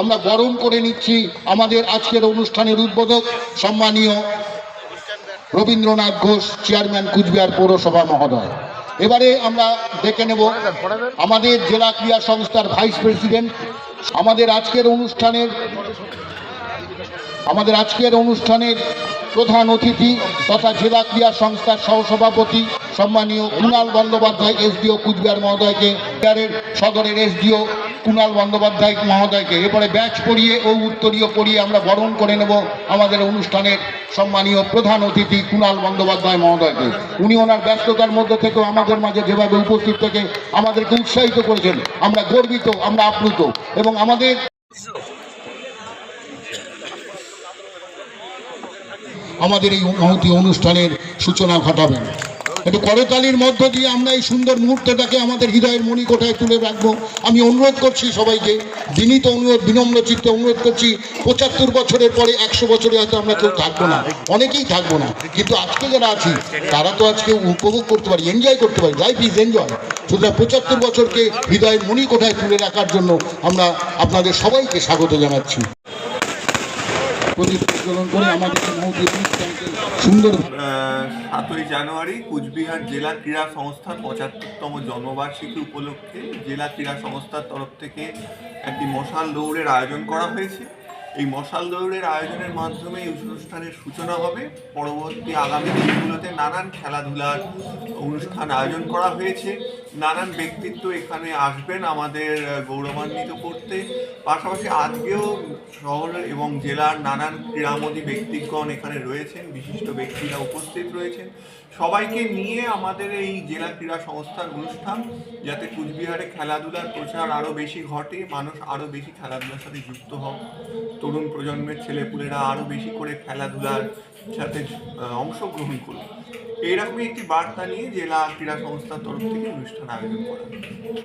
আমরা গরম করে নিচ্ছি আমাদের আজকের অনুষ্ঠানের উদ্বোধক সম্মানীয় রবীন্দ্রনাথ ঘোষ, চেয়ারম্যান কুচবিহার পৌরসভা মহোদয়। এবারে আমরা দেখে নেব আমাদের জেলা ক্রীড়া সংস্থার ভাইস প্রেসিডেন্ট আমাদের আজকের অনুষ্ঠানের আমাদের আজকের অনুষ্ঠানের প্রধান অতিথি তথা জেলা ক্রীড়া সংস্থার সহসভাপতি সম্মানীয় কুণাল বন্দ্যোপাধ্যায়, এসডিও কুচবিহার মহোদয়কে বিহারের সদরের এসডিও কুণাল বন্দ্যোপাধ্যায় মহোদয়কে। এরপরে ব্যাচ পড়িয়ে ও উত্তরীয় পড়িয়ে আমরা বরণ করে নেব আমাদের অনুষ্ঠানের সম্মানীয় প্রধান অতিথি কুণাল বন্দ্যোপাধ্যায় মহোদয়কে। উনি ওনার ব্যস্ততার মধ্যে থেকেও আমাদের মাঝে যেভাবে উপস্থিত থেকে আমাদেরকে উৎসাহিত করেছেন। আমরা গর্বিত, আমরা আপ্লুত এবং আমাদের আমাদের এই অনুষ্ঠানের সূচনা ঘটাবেন। একটু করতালির মধ্য দিয়ে আমরা এই সুন্দর মুহূর্তটাকে আমাদের হৃদয়ের মণিকোঠায় তুলে রাখব। আমি অনুরোধ করছি সবাইকে, বিনীত অনুরোধ, বিনম্র চিত্তে অনুরোধ করছি, পঁচাত্তর বছরের পরে একশো বছরে হয়তো আমরা কেউ থাকব না। অনেকেই থাকব না, কিন্তু আজকে যারা আছি, তারা তো আজকে উপভোগ করতে পারি এনজয় করতে পারি। লাইফ ইজ এনজয় সুতরাং পঁচাত্তর বছরকে হৃদয়ের মণিকোঠায় তুলে রাখার জন্য আমরা আপনাদের সবাইকে স্বাগত জানাচ্ছি। সাতই জানুয়ারি কুচবিহার জেলা ক্রীড়া সংস্থার পঁচাত্তরতম জন্মবার্ষিকী উপলক্ষে জেলা ক্রীড়া সংস্থার তরফ থেকে একটি মশাল দৌড়ের আয়োজন করা হয়েছে। এই মশাল দৌড়ের আয়োজনের মাধ্যমে এই অনুষ্ঠানের সূচনা হবে। পরবর্তী আগামী দিনগুলোতে নানান খেলাধুলার অনুষ্ঠান আয়োজন করা হয়েছে। নানান ব্যক্তিত্ব এখানে আসবেন আমাদের গৌরবান্বিত করতে। পাশাপাশি আজকেও শহর এবং জেলার নানান ক্রীড়ামোদী ব্যক্তিগণ এখানে রয়েছেন, বিশিষ্ট ব্যক্তিরা উপস্থিত রয়েছেন। সবাইকে নিয়ে আমাদের এই জেলা ক্রীড়া সংস্থার অনুষ্ঠান, যাতে কুচবিহারে খেলাধুলার প্রচার আরও বেশি ঘটে, মানুষ আরও বেশি খেলাধুলার সাথে যুক্ত হোক। তরুণ প্রজন্মের ছেলেপুলেরা আরও বেশি করে খেলাধুলার সাথে অংশগ্রহণ করুক এইরকমই একটি বার্তা নিয়ে জেলা ক্রীড়া সংস্থার তরফ থেকে অনুষ্ঠান আয়োজন করা।